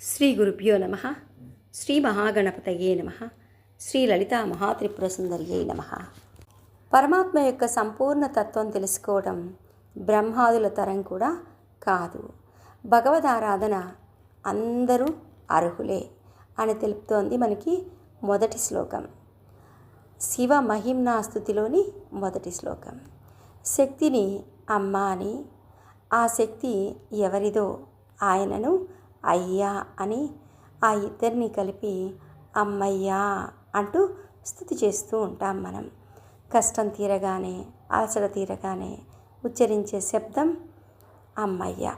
శ్రీ గురుభ్యో నమ. శ్రీ మహాగణపతయే నమ. శ్రీ లలిత మహాత్రిపుర సుందరియే నమ. పరమాత్మ యొక్క సంపూర్ణ తత్వం తెలుసుకోవడం బ్రహ్మాదుల తరం కూడా కాదు. భగవద్ ఆరాధన అందరూ అర్హులే అని తెలుపుతోంది మనకి మొదటి శ్లోకం. శివ మహిమ్నా స్థుతిలోని మొదటి శ్లోకం. శక్తిని అమ్మ అని ఆ శక్తి ఎవరిదో ఆయనను అయ్యా అని ఆ ఇద్దరిని కలిపి అమ్మయ్యా అంటూ స్థుతి చేస్తూ ఉంటాం మనం. కష్టం తీరగానే అలసట తీరగానే ఉచ్చరించే శబ్దం అమ్మయ్య.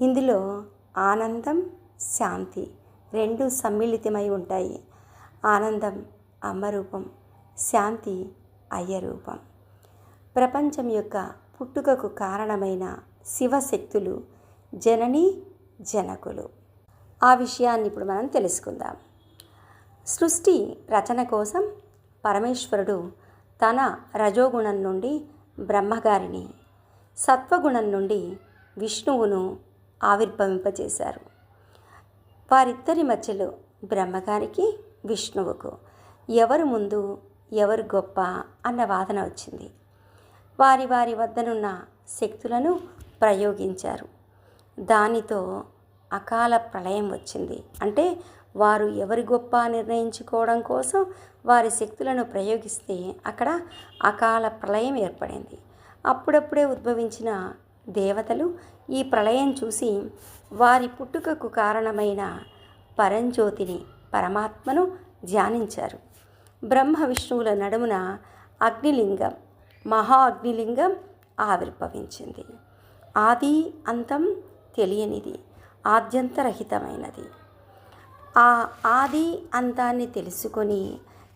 ఇందులో ఆనందం శాంతి రెండు సమ్మిళితమై ఉంటాయి. ఆనందం అమ్మ రూపం శాంతి అయ్య రూపం. ప్రపంచం యొక్క పుట్టుకకు కారణమైన శివశక్తులు జనని జనకులు. ఆ విషయాన్ని ఇప్పుడు మనం తెలుసుకుందాం. సృష్టి రచన కోసం పరమేశ్వరుడు తన రజోగుణం నుండి బ్రహ్మగారిని సత్వగుణం నుండి విష్ణువును ఆవిర్భవింపజేశారు వారిద్దరి మధ్యలో బ్రహ్మగారికి విష్ణువుకు ఎవరు ముందు ఎవరు గొప్ప అన్న వాదన వచ్చింది. వారి వారి వద్దనున్న శక్తులను ప్రయోగించారు. దానితో అకాల ప్రళయం వచ్చింది. అంటే వారు ఎవరి గొప్ప నిర్ణయించుకోవడం కోసం వారి శక్తులను ప్రయోగిస్తే అక్కడ అకాల ప్రళయం ఏర్పడింది. అప్పుడప్పుడే ఉద్భవించిన దేవతలు ఈ ప్రళయం చూసి వారి పుట్టుకకు కారణమైన పరంజ్యోతిని పరమాత్మను ధ్యానించారు. బ్రహ్మ విష్ణువుల నడుమున అగ్నిలింగం మహా అగ్నిలింగం ఆవిర్భవించింది. ఆది అంతం తెలియనిది ఆద్యంతరహితమైనది. ఆ ఆది అంతాన్ని తెలుసుకొని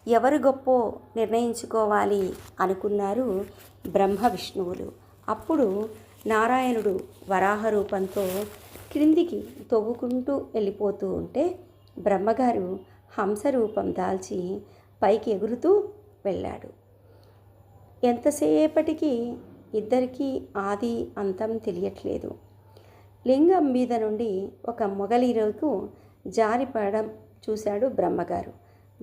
ఎవరు గొప్పో నిర్ణయించుకోవాలి అనుకున్నారు బ్రహ్మ విష్ణువులు. అప్పుడు నారాయణుడు వరాహ రూపంతో క్రిందికి తవ్వుకుంటూ వెళ్ళిపోతూ ఉంటే బ్రహ్మగారు హంస రూపం దాల్చి పైకి ఎగురుతూ వెళ్ళాడు. ఎంతసేపటికి ఇద్దరికీ ఆది అంతం తెలియట్లేదు. లింగం మీద నుండి ఒక మొగలిరకు జారిపడడం చూశాడు బ్రహ్మగారు.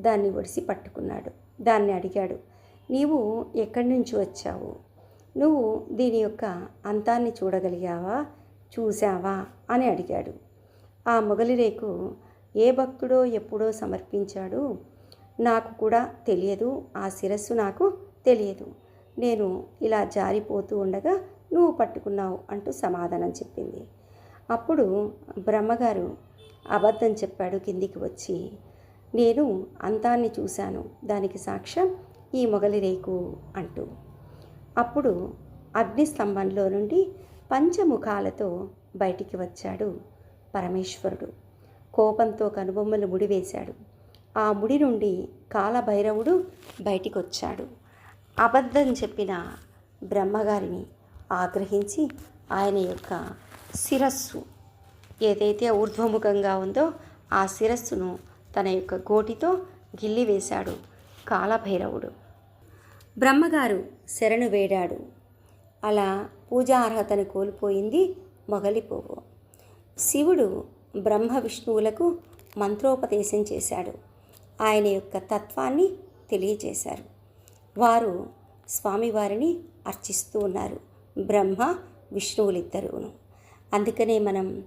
దాన్ని ఒడిసి పట్టుకున్నాడు. దాన్ని అడిగాడు నీవు ఎక్కడి నుంచి వచ్చావు? నువ్వు దీని యొక్క అంతాన్ని చూడగలిగావా? చూశావా? అని అడిగాడు. ఆ మొగలిరేకు ఏ భక్తుడో ఎప్పుడో సమర్పించాడు? నాకు కూడా తెలియదు. ఆ శిరస్సు నాకు తెలియదు. నేను ఇలా జారిపోతూ ఉండగా నువ్వు పట్టుకున్నావు అంటూ సమాధానం చెప్పింది. అప్పుడు బ్రహ్మగారు అబద్ధం చెప్పాడు కిందికి వచ్చి. నేను అంతాన్ని చూశాను. దానికి సాక్ష్యం ఈ మొగలి రేకు అంటూ. అప్పుడు అగ్నిస్తంభంలో నుండి పంచముఖాలతో బయటికి వచ్చాడు పరమేశ్వరుడు. కోపంతో కనుబొమ్మలు ముడివేశాడు. ఆ ముడి నుండి కాలభైరవుడు బయటికి వచ్చాడు అబద్ధం చెప్పిన బ్రహ్మగారిని ఆగ్రహించి ఆయన యొక్క శిరస్సు ఏదైతే ఊర్ధ్వముఖంగా ఉందో ఆ శిరస్సును తన యొక్క గోటితో గిల్లివేశాడు కాలభైరవుడు. బ్రహ్మగారు శరణు వేడాడు. అలా పూజార్హతను కోల్పోయింది మొగలిపోవు. శివుడు బ్రహ్మ విష్ణువులకు మంత్రోపదేశం చేశాడు. ఆయన యొక్క తత్వాన్ని తెలియజేశారు. వారు స్వామివారిని అర్చిస్తూ ఉన్నారు. బ్రహ్మ విష్ణువులిద్దరూను. అందుకనే మనం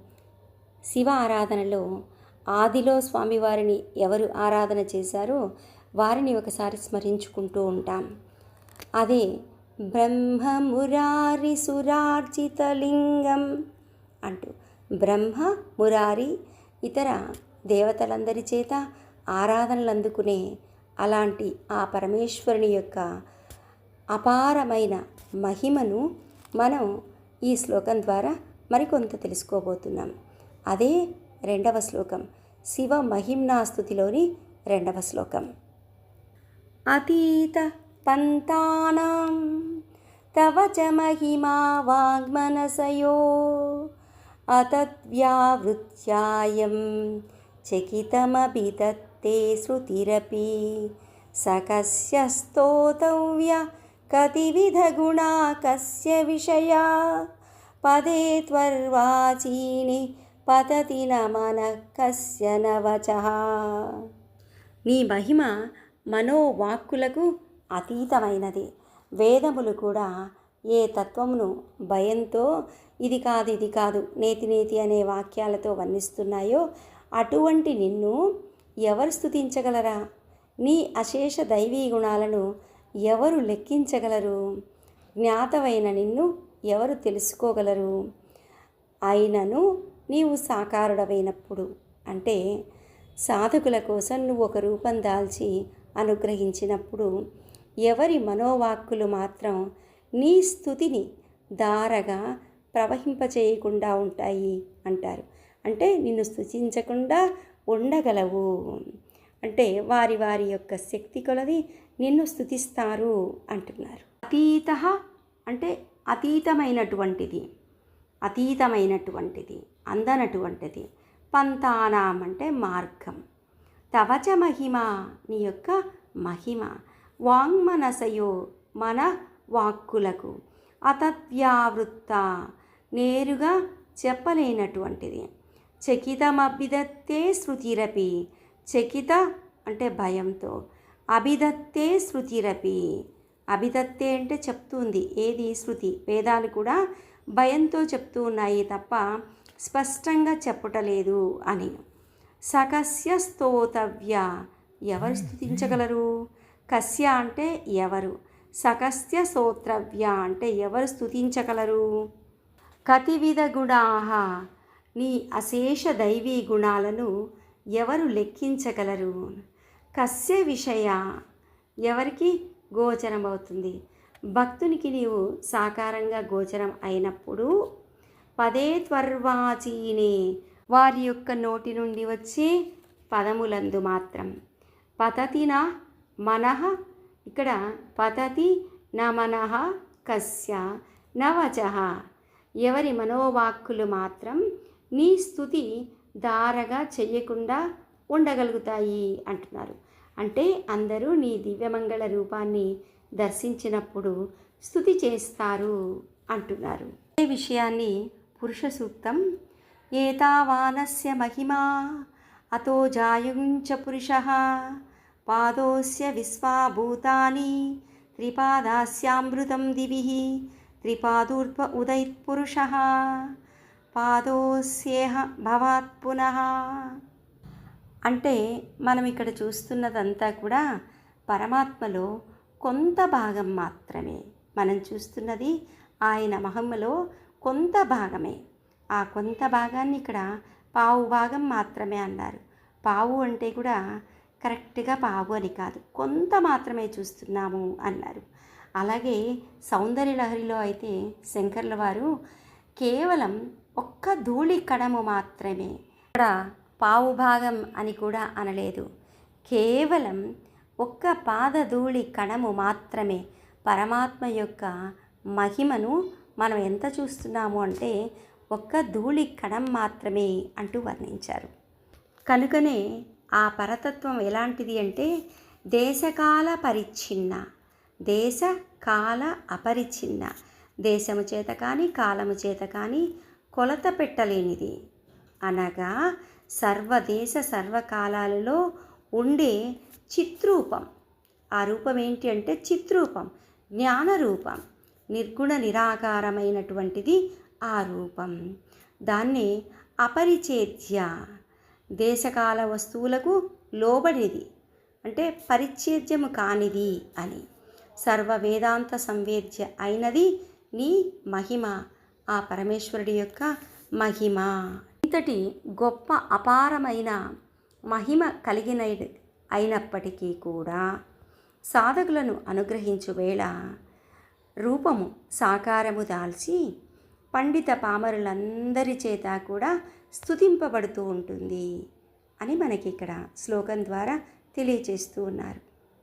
శివ ఆరాధనలో ఆదిలో స్వామివారిని ఎవరు ఆరాధన చేశారో వారిని ఒకసారి స్మరించుకుంటూ ఉంటాం. అదే బ్రహ్మమురారి సురార్జితలింగం అంటూ బ్రహ్మ మురారి ఇతర దేవతలందరి చేత ఆరాధనలు అందుకునే అలాంటి ఆ పరమేశ్వరుని యొక్క అపారమైన మహిమను మనం ఈ శ్లోకం ద్వారా మరికొంత తెలుసుకోబోతున్నాం. అదే రెండవ శ్లోకం. శివ మహిమ్నాస్తుతిలోని రెండవ శ్లోకం. అతీత పంతానాం తవ చ మహిమా వాగ్మనసయో అతద్వ్యావృత్యాయం చకితమభిదత్తే శృతిరపి సకస్య స్తోతవ్య కతివిధగుణా కస్య విషయా పదే త్వర్వాచీని పతతి నమన కస్య నవచః నీ మహిమ మనోవాక్కులకు అతీతమైనది. వేదములు కూడా ఏ తత్వమును భయంతో ఇది కాదు ఇది కాదు నేతి నేతి అనే వాక్యాలతో వర్ణిస్తున్నాయో అటువంటి నిన్ను ఎవరు స్థుతించగలరా నీ అశేష దైవీ గుణాలను ఎవరు లెక్కించగలరు? జ్ఞాతమైన నిన్ను ఎవరు తెలుసుకోగలరు? అయినను నీవు సాకారుడమైనప్పుడు అంటే సాధకుల కోసం నువ్వు ఒక రూపం దాల్చి అనుగ్రహించినప్పుడు ఎవరి మనోవాక్కులు మాత్రం నీ స్థుతిని దారగా ప్రవహింపచేయకుండా ఉంటాయి అంటారు. అంటే నిన్ను స్థుతించకుండా ఉండగలవు. అంటే వారి వారి యొక్క శక్తి కొలది నిన్ను స్థుతిస్తారు అంటున్నారు. అతీత అంటే అతీతమైనటువంటిది అతీతమైనటువంటిది అందనటువంటిది. పంతానాం అంటే మార్గం. తవచ మహిమ నీ యొక్క మహిమ. వాంగ్మనసయో మన వాక్కులకు అతత్వ్యావృత్త నేరుగా చెప్పలేనటువంటిది. చకితమభిదత్తే శృతిరపి చకిత అంటే భయంతో అభిదత్తే శృతిరపి. అభిదత్తే అంటే చెప్తుంది. ఏది? శృతి. వేదాలు కూడా భయంతో చెప్తూ ఉన్నాయి తప్ప స్పష్టంగా చెప్పటలేదు అని. సకస్య స్తోతవ్య. ఎవరు స్థుతించగలరు కస్య అంటే ఎవరు? సకస్య స్తోత్రవ్య అంటే ఎవరు స్థుతించగలరు కతివిధ గుణాహ నీ అశేష దైవీ గుణాలను ఎవరు లెక్కించగలరు? కస్య విషయ. ఎవరికి? గోచరమవుతుంది భక్తునికి నీవు సాకారంగా గోచరం అయినప్పుడు పదే త్వర్వాచీనే వారి యొక్క నోటి నుండి వచ్చే పదములందు మాత్రం. పతతిన మనః ఇక్కడ పతతి న మనః కస్య నవచ ఎవరి మనోవాక్కులు మాత్రం నీ స్థుతి దారగా చెయ్యకుండా ఉండగలుగుతాయి అంటున్నారు. అంటే అందరూ నీ దివ్యమంగళ రూపాన్ని దర్శించినప్పుడు స్థుతి చేస్తారు అంటున్నారు. ఈ విషయాన్ని పురుష సూక్తం ఏతావానస్య మహిమా అతో జాయుంచ పురుష పాదోస్య విశ్వాభూతాని త్రిపాదాస్యామృతం దివి త్రిపాదూర్ధ్వ ఉదైత్పురుష పాదోస్యేహ భవాత్ పునః. అంటే మనం ఇక్కడ చూస్తున్నదంతా కూడా పరమాత్మలో కొంత భాగం మాత్రమే. మనం చూస్తున్నది ఆయన మహిమలో కొంత భాగమే. ఆ కొంత భాగాన్ని ఇక్కడ పావు భాగం మాత్రమే అన్నారు. పావు అంటే కూడా కరెక్ట్గా పావు అని కాదు కొంత మాత్రమే చూస్తున్నాము అన్నారు. అలాగే సౌందర్య లహరిలో అయితే శంకర్ల వారు కేవలం ఒక్క ధూళి కణము మాత్రమే. ఇక్కడ పావు భాగం అని కూడా అనలేదు. కేవలం ఒక్క పాదధూళి కణము మాత్రమే పరమాత్మ యొక్క మహిమను మనం ఎంత చూస్తున్నాము అంటే ఒక్క ధూళి కణం మాత్రమే అంటూ వర్ణించారు. కనుకనే ఆ పరతత్వం ఎలాంటిది అంటే దేశకాల పరిచ్ఛిన్న దేశ కాల అపరిచ్ఛిన్న దేశము చేత కానీ కాలము చేత కానీ కొలత పెట్టలేనిది. అనగా సర్వదేశ సర్వకాలాలలో ఉండే చిత్రూపం. ఆ రూపం ఏంటి అంటే చిత్రూపం జ్ఞానరూపం నిర్గుణ నిరాకారమైనటువంటిది ఆ రూపం. దాన్ని అపరిచేద్య దేశకాల వస్తువులకు లోబడిది అంటే పరిచ్ఛేద్యము కానిది అని. సర్వ వేదాంత సంవేద్య అయినది నీ మహిమ ఆ పరమేశ్వరుడి యొక్క మహిమ. ఇంతటి గొప్ప అపారమైన మహిమ కలిగిన అయినప్పటికీ కూడా సాధకులను అనుగ్రహించు వేళ రూపము సాకారము దాల్చి పండిత పామరులందరి చేత కూడా స్థుతింపబడుతూ ఉంటుంది అని మనకి ఇక్కడ శ్లోకం ద్వారా తెలియచేస్తూ ఉన్నారు.